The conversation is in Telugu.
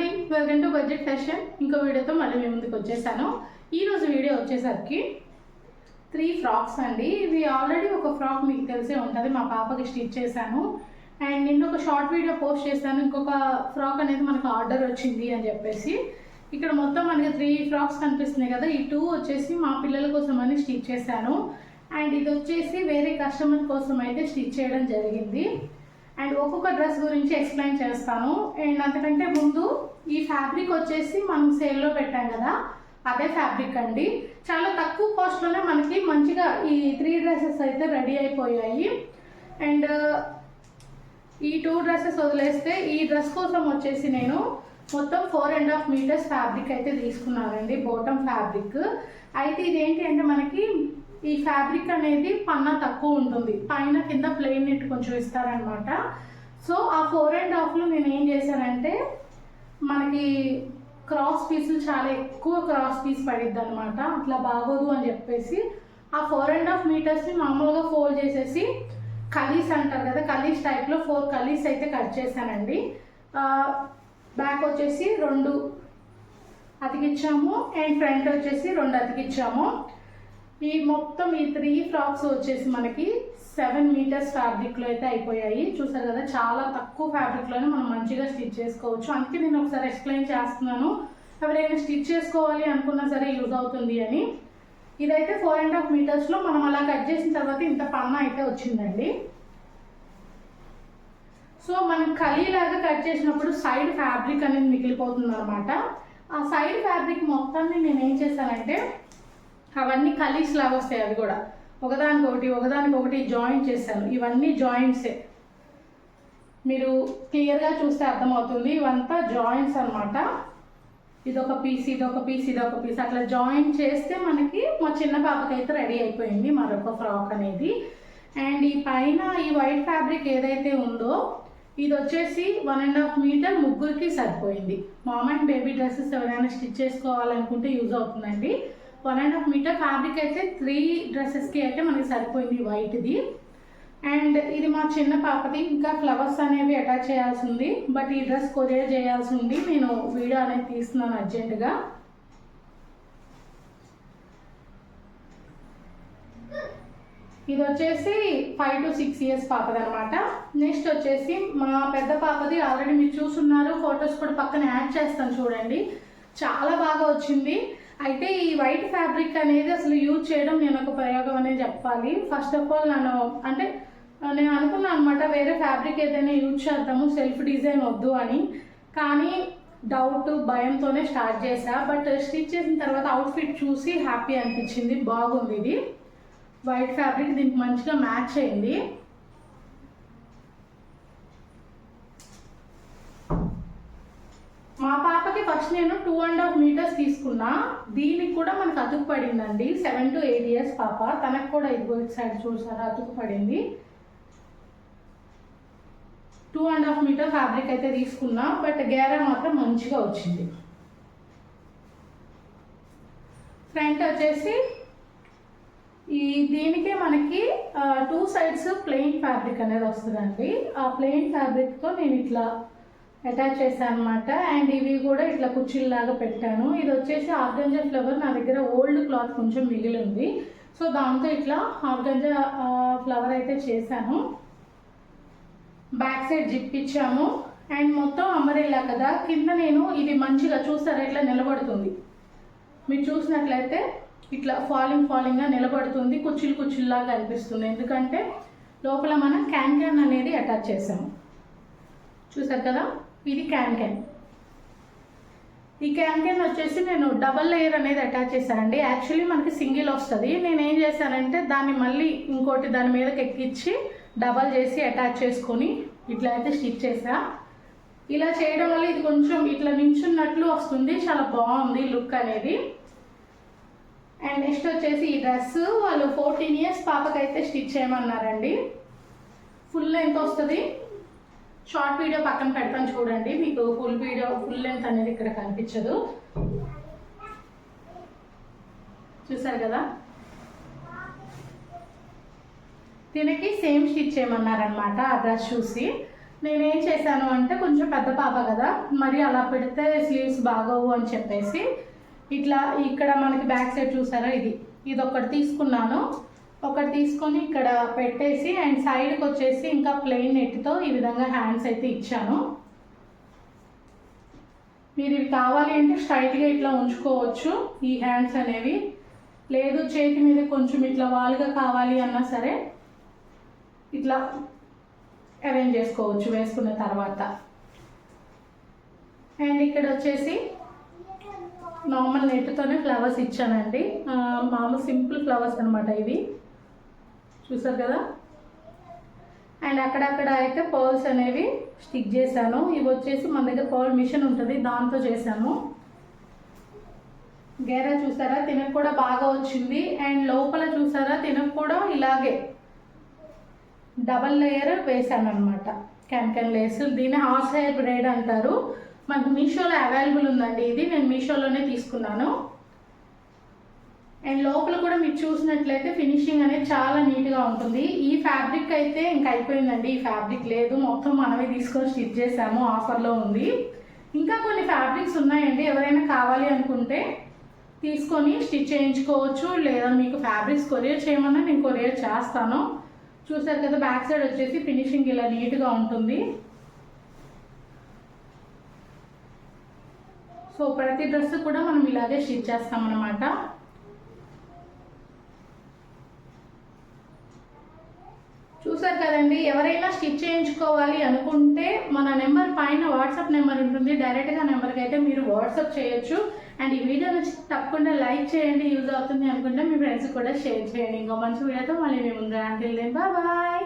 అండి. వెల్కమ్ టు బడ్జెట్ ఫ్యాషన్ ఇంకో వీడియోతో మళ్ళీ మేము ముందుకు వచ్చేసాను. ఈరోజు వీడియో వచ్చేసరికి త్రీ ఫ్రాక్స్ అండి. ఇవి ఆల్రెడీ ఒక ఫ్రాక్ మీకు తెలిసే ఉంటుంది. మా పాపకి స్టిచ్ చేశాను. అండ్ నిన్న ఒక షార్ట్ వీడియో పోస్ట్ చేశాను. ఇంకొక ఫ్రాక్ అనేది మనకు ఆర్డర్ వచ్చింది అని చెప్పేసి. ఇక్కడ మొత్తం మనకి త్రీ ఫ్రాక్స్ కనిపిస్తున్నాయి కదా. ఈ టూ వచ్చేసి మా పిల్లల కోసం అని స్టిచ్ చేశాను. అండ్ ఇది వచ్చేసి వేరే కస్టమర్ కోసం అయితే స్టిచ్ చేయడం జరిగింది. అండ్ ఒక్కొక్క డ్రెస్ గురించి ఎక్స్ప్లెయిన్ చేస్తాను. అండ్ అంతకంటే ముందు ఈ ఫ్యాబ్రిక్ వచ్చేసి మనం సేల్లో పెట్టాం కదా అదే ఫ్యాబ్రిక్ అండి. చాలా తక్కువ కాస్ట్లోనే మనకి మంచిగా ఈ త్రీ డ్రెస్సెస్ అయితే రెడీ అయిపోయాయి. అండ్ ఈ టూ డ్రెస్సెస్ వదిలేస్తే ఈ డ్రెస్ కోసం వచ్చేసి నేను మొత్తం four and half metres fabric అయితే తీసుకున్నానండి బోటమ్ ఫ్యాబ్రిక్ అయితే ఇదేంటి అంటే మనకి ఈ ఫ్యాబ్రిక్ అనేది పన్నా తక్కువ ఉంటుంది. పైన కింద ప్లెయిన్ నెట్ కొంచెం ఇస్తారనమాట సో ఆ ఫోర్ అండ్ హాఫ్లో నేను ఏం చేశానంటే మనకి క్రాస్ పీసులు చాలా ఎక్కువ క్రాస్ పీస్ పడిద్ది అనమాట అట్లా బాగోదు అని చెప్పేసి ఆ ఫోర్ అండ్ హాఫ్ మీటర్స్ని మామూలుగా ఫోల్డ్ చేసేసి కలీస్ అంటారు కదా కలీస్ టైప్లో ఫోర్ కలీస్ అయితే కట్ చేశానండి. బ్యాక్ వచ్చేసి రెండు అతికిచ్చాము అండ్ ఫ్రంట్ వచ్చేసి రెండు అతికిచ్చాము. ఈ మొత్తం ఈ త్రీ ఫ్రాక్స్ వచ్చేసి మనకి సెవెన్ మీటర్స్ ఫ్యాబ్రిక్లో అయితే అయిపోయాయి. చూసారు కదా చాలా తక్కువ ఫ్యాబ్రిక్లోనే మనం మంచిగా స్టిచ్ చేసుకోవచ్చు. అందుకే నేను ఒకసారి ఎక్స్ప్లెయిన్ చేస్తున్నాను. ఎవరైనా స్టిచ్ చేసుకోవాలి అనుకున్నా సరే యూజ్ అవుతుంది అని. ఇదైతే ఫోర్ అండ్ హాఫ్ మీటర్స్లో మనం అలా కట్ చేసిన తర్వాత ఇంత పన్న అయితే వచ్చిందండి. సో మనం లాగా కట్ చేసినప్పుడు సైడ్ ఫ్యాబ్రిక్ అనేది మిగిలిపోతుంది అనమాట ఆ సైడ్ ఫ్యాబ్రిక్ మొత్తాన్ని నేను ఏం చేశానంటే అవన్నీ కలీస్ లాగా వస్తాయి అవి కూడా. ఒకదానికొకటి ఒకదానికొకటి జాయింట్ చేశాను. ఇవన్నీ జాయింట్సే మీరు క్లియర్గా చూస్తే అర్థమవుతుంది. ఇవంతా జాయింట్స్ అనమాట ఇదొక పీస్ ఇదొక పీస్ ఇదొక పీస్ అట్లా జాయింట్ చేస్తే మనకి మా చిన్న పాపకి అయితే రెడీ అయిపోయింది మరొక ఫ్రాక్ అనేది. అండ్ ఈ పైన ఈ వైట్ ఫ్యాబ్రిక్ ఏదైతే ఉందో ఇది వచ్చేసి వన్ అండ్ హాఫ్ మీటర్ ముగ్గురికి సరిపోయింది. మామ్ అండ్ బేబీ డ్రెస్సెస్ ఎవరైనా స్టిచ్ చేసుకోవాలనుకుంటే యూజ్ అవుతుందండి. One and half metre fabric అయితే త్రీ డ్రెస్సెస్కి అయితే మనకి సరిపోయింది వైట్ది అండ్ ఇది మా చిన్న పాపది ఇంకా ఫ్లవర్స్ అనేవి అటాచ్ చేయాల్సి ఉంది బట్ ఈ డ్రెస్ కొరియర్ చేయాల్సి ఉంది నేను వీడియో అనేది తీస్తున్నాను అర్జెంటుగా ఇది వచ్చేసి ఫైవ్ టు సిక్స్ ఇయర్స్ పాపది అనమాట నెక్స్ట్ వచ్చేసి మా పెద్ద పాపది ఆల్రెడీ మీరు చూస్తున్నారు ఫొటోస్ కూడా పక్కన యాడ్ చేస్తాను చూడండి. చాలా బాగా వచ్చింది. అయితే ఈ వైట్ ఫ్యాబ్రిక్ అనేది అసలు యూజ్ చేయడం నేను ఒక ప్రయోగం అనేది చెప్పాలి. ఫస్ట్ ఆఫ్ ఆల్ నన్ను అంటే నేను అనుకున్నాను అనమాట వేరే ఫ్యాబ్రిక్ ఏదైనా యూజ్ చేద్దాము సెల్ఫ్ డిజైన్ వద్దు అని. కానీ డౌట్ భయంతోనే స్టార్ట్ చేశా. బట్ స్టిచ్ చేసిన తర్వాత అవుట్ఫిట్ చూసి హ్యాపీ అనిపించింది. బాగుంది ఇది. వైట్ ఫ్యాబ్రిక్ దీనికి మంచిగా మ్యాచ్ అయింది మా పాపకి ఫస్ట్ నేను టూ అండ్ హాఫ్ మీటర్స్ తీసుకున్నా. దీనికి కూడా మనకు అతుకు పడిందండి. సెవెన్ టు ఎయిట్ ఇయర్స్ పాప. తనకు కూడా ఇదిగో ఇటు సైడ్ చూసారా అతుకు పడింది. Two and half metre fabric అయితే తీసుకున్నా బట్ గేరా మాత్రం మంచిగా వచ్చింది. ఫ్రంట్ వచ్చేసి ఈ దీనికే మనకి టూ సైడ్స్ ప్లెయిన్ ఫ్యాబ్రిక్ అనేది వస్తుందండి. ఆ ప్లెయిన్ ఫ్యాబ్రిక్తో నేను ఇట్లా అటాచ్ చేశాను అనమాట అండ్ ఇవి కూడా ఇట్లా కుర్చీలాగా పెట్టాను. ఇది వచ్చేసి ఆర్గంజా ఫ్లవర్. నా దగ్గర ఓల్డ్ క్లాత్ కొంచెం మిగిలి ఉంది సో దాంతో ఇట్లా ఆర్గంజా ఫ్లవర్ అయితే చేశాను. బ్యాక్ సైడ్ జిప్ ఇచ్చాము. అండ్ మొత్తం అమరేలా కదా. కింద నేను ఇది మంచిగా చూస్తారా ఇట్లా నిలబడుతుంది. మీరు చూసినట్లయితే ఇట్లా ఫాలింగ్ ఫాలింగ్గా నిలబడుతుంది. కుచ్చిల్ కుచ్చిల్లాగా అనిపిస్తుంది ఎందుకంటే లోపల మనం క్యాన్ క్యాన్ అనేది అటాచ్ చేసాము చూసారు కదా? ఇది క్యాన్కెన్ ఈ క్యాన్కెన్ వచ్చేసి నేను డబల్ లేయర్ అనేది అటాచ్ చేశానండి. యాక్చువల్లీ మనకి సింగిల్ వస్తుంది. నేను ఏం చేశానంటే దాన్ని మళ్ళీ ఇంకోటి దాని మీదకి ఎక్కించి డబల్ చేసి అటాచ్ చేసుకొని ఇట్లా అయితే స్టిచ్ చేసా ఇలా చేయడం వల్ల ఇది కొంచెం ఇట్లా నించున్నట్లు వస్తుంది. చాలా బాగుంది లుక్ అనేది. అండ్ నెక్స్ట్ వచ్చేసి ఈ డ్రెస్ వాళ్ళు ఫోర్టీన్ ఇయర్స్ పాపకైతే స్టిచ్ చేయమన్నారండి. ఫుల్ లెంత్ వస్తుంది. షార్ట్ వీడియో పక్కన పెడతాను చూడండి. మీకు ఫుల్ వీడియో ఫుల్ లెంత్ అనేది ఇక్కడ కనిపించదు. చూసారు కదా? దీనికి సేమ్ స్టిచ్ చేయమన్నారనమాట ఆ డ్రెస్ చూసి. నేనేం చేశాను అంటే కొంచెం పెద్ద పాప కదా మరి అలా పెడితే స్లీవ్స్ బాగోవు అని చెప్పేసి ఇట్లా ఇక్కడ మనకి బ్యాక్ సైడ్ చూసారా ఇది? ఇది ఒకటి తీసుకున్నాను. ఒకటి తీసుకొని ఇక్కడ పెట్టేసి అండ్ సైడ్కి వచ్చేసి ఇంకా ప్లెయిన్ నెట్తో ఈ విధంగా హ్యాండ్స్ అయితే ఇచ్చాను. మీరు ఇవి కావాలి అంటే స్ట్రైట్గా ఇట్లా ఉంచుకోవచ్చు ఈ హ్యాండ్స్ అనేవి. లేదు చేతి మీద కొంచెం ఇట్లా వాలుగా కావాలి అన్నా సరే ఇట్లా అరేంజ్ చేసుకోవచ్చు వేసుకున్న తర్వాత. అండ్ ఇక్కడ వచ్చేసి నార్మల్ నెట్తోనే ఫ్లవర్స్ ఇచ్చానండి. మామూలు సింపుల్ ఫ్లవర్స్ అనమాట ఇవి. చూసారు కదా? అండ్ అక్కడక్కడ అయితే పర్ల్స్ అనేవి స్టిక్ చేశాను. ఇవి వచ్చేసి మన దగ్గర పర్ల్ మిషన్ ఉంటుంది దాంతో చేశాను గేరా చూసారా? తినకు కూడా బాగా వచ్చింది. అండ్ లోపల చూసారా? తినకు కూడా ఇలాగే. డబల్ లేయర్ వేసాను అనమాట క్యాన్ క్యాన్ లేస్ దీన్ని హార్స్ హెయిర్ బ్రేడ్ అంటారు. మనకు మీషోలో అవైలబుల్ ఉందండి ఇది. నేను మీషోలోనే తీసుకున్నాను. అండ్ లోపల కూడా మీరు చూసినట్లయితే ఫినిషింగ్ అనేది చాలా నీట్గా ఉంటుంది. ఈ ఫ్యాబ్రిక్ అయితే ఇంకా అయిపోయిందండి. ఈ ఫ్యాబ్రిక్ లేదు. మొత్తం మనమే తీసుకొని స్టిచ్ చేసాము. ఆఫర్లో ఉంది. ఇంకా కొన్ని ఫ్యాబ్రిక్స్ ఉన్నాయండి. ఎవరైనా కావాలి అనుకుంటే తీసుకొని స్టిచ్ చేయించుకోవచ్చు. లేదా మీకు ఫ్యాబ్రిక్స్ కొరియర్ చేయమన్నా నేను కొరియర్ చేస్తాను. చూసారు కదా బ్యాక్ సైడ్ వచ్చేసి ఫినిషింగ్ ఇలా నీట్గా ఉంటుంది. సో ప్రతి డ్రెస్ కూడా మనం ఇలాగే స్టిచ్ చేస్తాం అనమాట చూసారు కదండి ఎవరైనా స్టిచ్ చేయించుకోవాలి అనుకుంటే మన నెంబర్ పైన వాట్సాప్ నెంబర్ ఉంటుంది. డైరెక్ట్గా నెంబర్కి అయితే మీరు వాట్సాప్ చేయొచ్చు. అండ్ ఈ వీడియో నుంచి తప్పకుండా లైక్ చేయండి యూజ్ అవుతుంది అనుకుంటే మీ ఫ్రెండ్స్ కూడా షేర్ చేయండి. ఇంకో మంచి వీడియోతో మళ్ళీ మీ ముందు అంటిల్ బాయ్